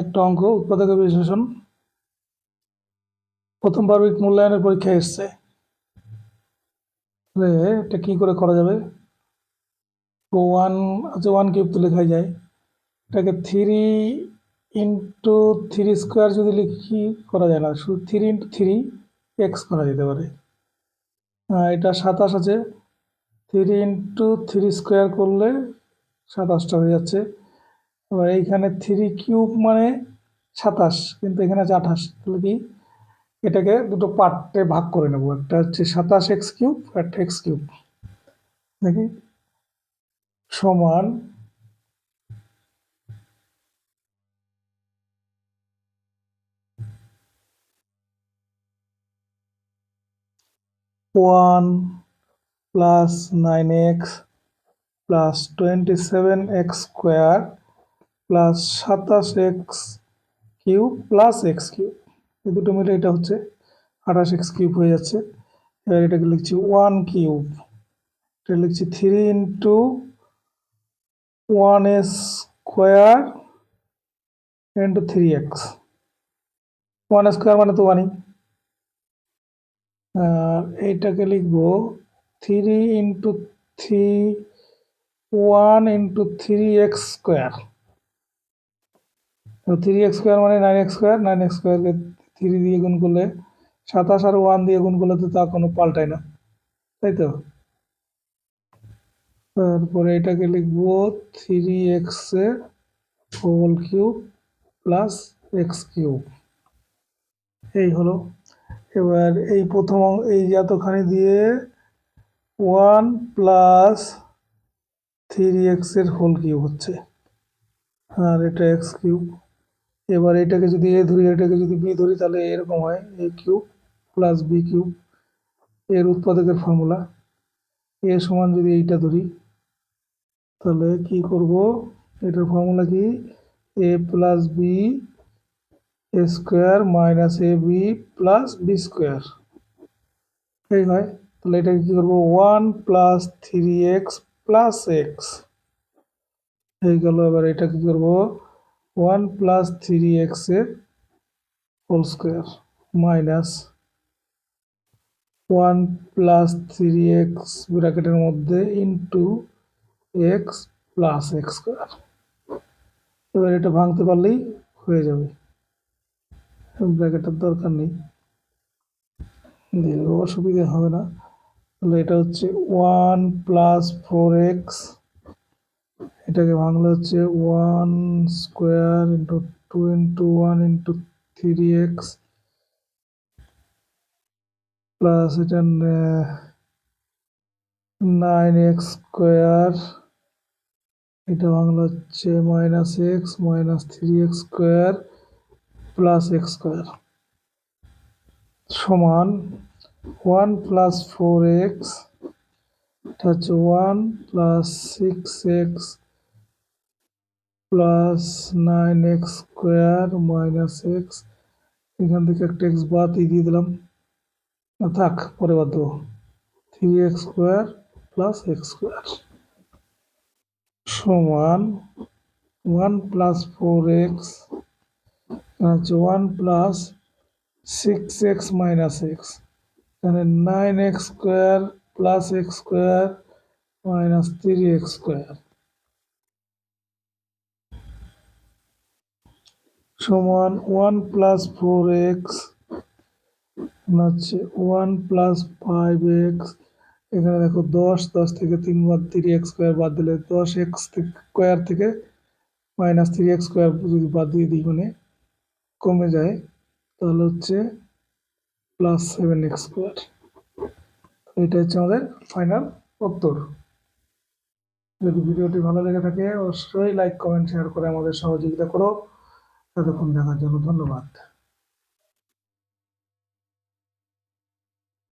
একটা অঙ্ক উৎপাদকের বিশ্লেষণ। প্রথম বার্বিক মূল্যায়নের পরীক্ষায় এসছে। এটা কী করে করা যাবে? ওয়ান আচ্ছা ওয়ান কিউব তো লেখাই যায়। এটাকে থ্রি ইন্টু থ্রি স্কোয়ার যদি লিখি, করা যায় না। শুধু থ্রি ইন্টু থ্রি এক্স করা যেতে পারে। এটা সাতাশ আছে। থ্রি ইন্টু থ্রি স্কোয়ার করলে সাতাশটা হয়ে যাচ্ছে। এবার এইখানে থ্রি কিউব মানে সাতাশ, কিন্তু এখানে আছে আঠাশ। তাহলে কি? এটাকে দুটো পার্টে ভাগ করে নেব। একটা হচ্ছে সাতাশ এক্স কিউব একটা এক্স কিউব দেখি? সমান one plus nine x plus twenty seven x square plus সাতাশ x cube plus x cube. এই দুটো মিলে এটা হচ্ছে আঠাশ এক্স কিউব হয়ে যাচ্ছে। এবার এটাকে লিখছি ওয়ান কিউব। এটা লিখছি three into one S square into three x. One square মানে তো ওয়ানই। আর এইটাকে লিখব three into three, one into three x square. Three x square মানে nine x square nine x স্কোয়ারকে থ্রি দিয়ে গুণ করলে সাতাশ আর ওয়ান দিয়ে গুণ করলে তো তা কোনো পাল্টায় না, তাই তো? তারপরে এটাকে লিখব থ্রি এক্সের whole cube plus x cube এই হলো। এবার এই প্রথম এই যতখানি দিয়ে ওয়ান প্লাস থ্রি এক্সের হোল কিউব হচ্ছে। আর এটা এক্স কিউব এবার এটাকে যদি এ ধরি, এটাকে যদি বি ধরি, তাহলে এরকম হয় a cube plus b cube. এর উৎপাদকের ফর্মুলা। এ সমান যদি এইটা ধরি, তাহলে কি করব? এটার ফর্মুলা কি? A plus b a square minus a b plus b square এই হয়। তাহলে এটাকে কি করব? One plus three x plus x হয়ে গেল। এবার এটা কি করব? ওয়ান প্লাস থ্রি এক্সের whole square minus one plus three x ব্র্যাকেটের মধ্যে into x plus x square. এবার এটা ভাঙতে পারলেই হয়ে যাবে। ব্র্যাকেটের দরকার নেই। দিলেও অসুবিধা হবে না। তাহলে এটা হচ্ছে ওয়ান প্লাস ফোর এক্স এটাকে বাংলা হচ্ছে one square into two into one into three x plus এটা নাইন এক্স স্কোয়ার এটা বাংলা হচ্ছে minus x minus three x square plus x square সমান ওয়ান প্লাস ফোর এক্স এটা হচ্ছে one plus six x plus nine x square minus x এখান থেকে একটা x বাদ দিয়ে দিলাম। না, থাক, পরে বাদ দেবো। Three x square plus x square সমান ওয়ান প্লাস ফোর এক্স হচ্ছে one plus six x minus x এখানে nine x square plus x square minus three x square সমান ওয়ান প্লাস ফোর এক্স হচ্ছে ওয়ান প্লাস ফাইভ এক্স এখানে দেখো দশ দশ থেকে তিন বার থ্রি এক্স স্কোয়ার বাদ দিলে দশ এক্স স্কোয়ার থেকে মাইনাস থ্রি এক্স স্কোয়ার যদি বাদ দিয়ে দিই মানে কমে যায়, তাহলে হচ্ছে প্লাস সেভেন এক্স স্কোয়ার এটা হচ্ছে আমাদের ফাইনাল উত্তর। যদি ভিডিওটি ভালো লেগে থাকে, অবশ্যই লাইক কমেন্ট শেয়ার করে আমাদের সহযোগিতা করো। ততক্ষণ দেখার জন্য ধন্যবাদ।